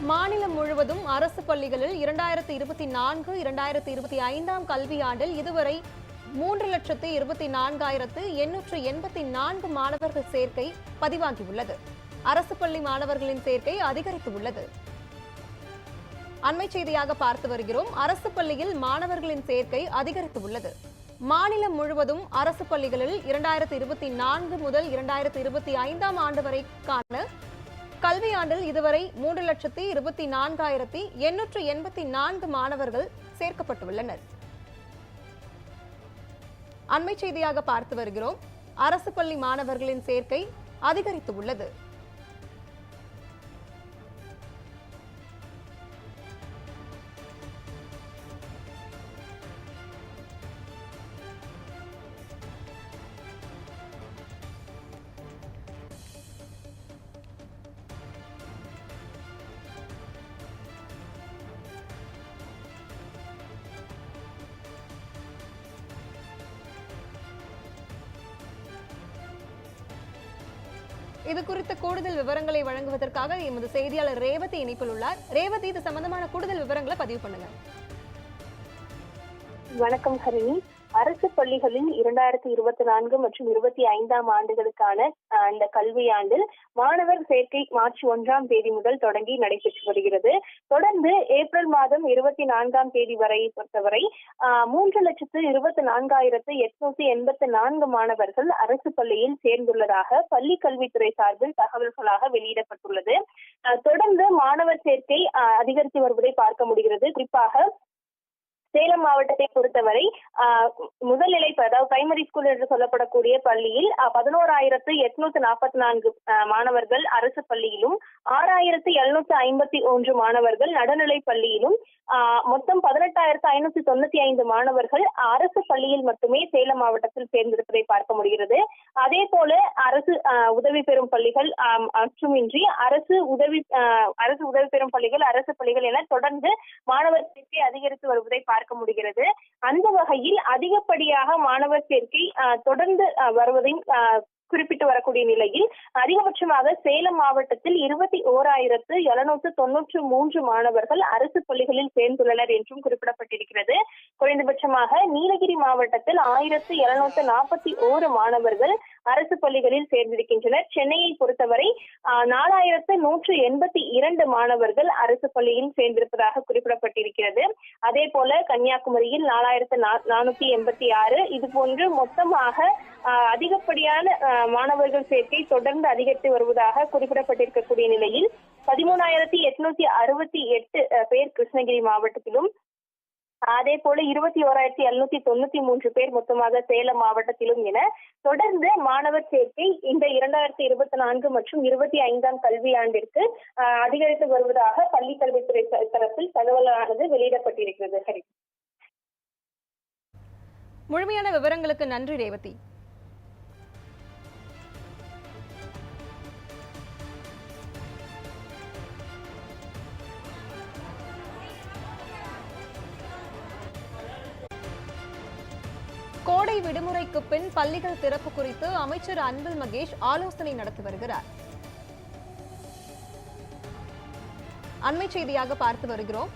மாநிலம் முழுவதும் அரசு பள்ளிகளில் இரண்டாயிரத்தி இருபத்தி நான்கு இரண்டாயிரத்தி இருபத்தி ஐந்தாம் கல்வியாண்டில் இதுவரை மூன்று லட்சத்து இருபத்தி நான்காயிரத்து எண்ணூற்று எண்பத்தி நான்கு மாணவர்கள் சேர்க்கை பதிவாகியுள்ளது. அரசு பள்ளி மாணவர்களின் சேர்க்கை அதிகரித்துள்ளது. அண்மை செய்தியாக பார்த்து வருகிறோம். அரசு பள்ளியில் மாணவர்களின் சேர்க்கை அதிகரித்துள்ளது. மாநிலம் முழுவதும் அரசு பள்ளிகளில் இரண்டாயிரத்தி இருபத்தி நான்கு முதல் இரண்டாயிரத்தி இருபத்தி ஐந்தாம் ஆண்டு வரைக்கான கல்வியாண்டில் இதுவரை மூன்று லட்சத்தி இருபத்தி நான்காயிரத்தி எண்ணூற்று எண்பத்தி நான்கு மாணவர்கள் சேர்க்கப்பட்டுள்ளனர். அண்மை செய்தியாக பார்த்து வருகிறோம். அரசு பள்ளி மாணவர்களின் சேர்க்கை அதிகரித்து உள்ளது. இது குறித்த கூடுதல் விவரங்களை வழங்குவதற்காக எமது செய்தியாளர் ரேவதி இணைப்பில் உள்ளார். ரேவதி இது சம்பந்தமான கூடுதல் விவரங்களை பதிவு பண்ணுங்க. வணக்கம் ஹரிணி. அரசு பள்ளிகளில் இரண்டாயிரத்தி இருபத்தி நான்கு மற்றும் இருபத்தி ஐந்தாம் ஆண்டுகளுக்கான இந்த கல்வியாண்டில் மாணவர் சேர்க்கை மார்ச் ஒன்றாம் தேதி முதல் தொடங்கி நடைபெற்று வருகிறது. தொடர்ந்து ஏப்ரல் மாதம் இருபத்தி நான்காம் தேதி வரை பொறுத்தவரை மூன்று லட்சத்து இருபத்தி நான்காயிரத்து எட்நூத்தி எண்பத்தி நான்கு மாணவர்கள் அரசு பள்ளியில் சேர்ந்துள்ளதாக பள்ளி கல்வித்துறை சார்பில் தகவல்களாக வெளியிடப்பட்டுள்ளது. தொடர்ந்து மாணவர் சேர்க்கை அஹ், அதிகரித்து வருவதை பார்க்க முடிகிறது. குறிப்பாக சேலம் மாவட்டத்தை பொறுத்தவரை முதல்நிலை அதாவது பிரைமரி ஸ்கூல் என்று சொல்லப்படக்கூடிய பள்ளியில் பதினோராயிரத்து எட்நூத்து நாற்பத்தி நான்கு மாணவர்கள் அரசு பள்ளியிலும் ஆறாயிரத்து எழுநூத்து ஐம்பத்தி ஒன்று மாணவர்கள் நடுநிலை பள்ளியிலும் மொத்தம் பதினெட்டாயிரத்து ஐநூத்தி தொண்ணூத்தி ஐந்து மாணவர்கள் அரசு பள்ளியில் மட்டுமே சேலம் மாவட்டத்தில் சேர்ந்திருப்பதை பார்க்க முடிகிறது. அதே போல அரசு உதவி பெறும் பள்ளிகள் ஆம், அரசு உதவி அரசு உதவி பெறும் பள்ளிகள் அரசு பள்ளிகள் என தொடர்ந்து மாணவர் சேர்க்கை அதிகரித்து வருவதை பார்க்க முடிகிறது. அந்த வகையில் அதிகப்படியாக மாணவர் சேர்க்கை தொடர்ந்து வருவதையும் குறிப்பிட்டு வரக்கூடிய நிலையில் அதிகபட்சமாக சேலம் மாவட்டத்தில் இருபத்தி ஓராயிரத்து எழுநூற்று தொன்னூற்று மூன்று மாணவர்கள் அரசு பள்ளிகளில் சேர்ந்துள்ளனர் என்றும் குறிப்பிடப்பட்டிருக்கிறது. குறைந்தபட்சமாக நீலகிரி மாவட்டத்தில் ஆயிரத்து எழுநூற்று நாற்பத்தி ஓரு மாணவர்கள் அரசு பள்ளிகளில் சேர்ந்திருக்கின்றனர். சென்னையை பொறுத்தவரை நாலாயிரத்து நூற்று எண்பத்தி இரண்டு மாணவர்கள் அரசு பள்ளியில் சேர்ந்திருப்பதாக குறிப்பிடப்பட்டிருக்கிறது. அதே போல கன்னியாகுமரியில் நாலாயிரத்து நானூத்தி எண்பத்தி ஆறு. இது போன்று மொத்தமாக அதிகப்படியான மாணவர்கள் சேர்க்கை தொடர்ந்து அதிகரித்து வருவதாக குறிப்பிடப்பட்டிருக்கக்கூடிய நிலையில் பதிமூணாயிரத்தி எட்நூத்தி அறுபத்தி எட்டு அஹ், பேர் கிருஷ்ணகிரி மாவட்டத்திலும் அதே போல இருபத்தி ஓராயிரத்தி எழுநூத்தி தொண்ணூத்தி மூன்று பேர் மொத்தமாக சேலம் மாவட்டத்திலும் என தொடர்ந்து மாணவர் சேர்க்கை இந்த இரண்டாயிரத்தி இருபத்தி நான்கு மற்றும் இருபத்தி ஐந்தாம் கல்வியாண்டிற்கு அதிகரித்து வருவதாக பள்ளி கல்வித்துறை தரப்பில் தகவலானது வெளியிடப்பட்டிருக்கிறது. ஹரி. முழுமையான விவரங்களுக்கு நன்றி ரேவதி. கோடை விடுமுறைக்கு பின் பள்ளிகள் திறப்பு குறித்து அமைச்சர் அன்பில் மகேஷ் ஆலோசனை நடத்தி வருகிறார். அண்மை செய்தியாக பார்த்து வருகிறோம்.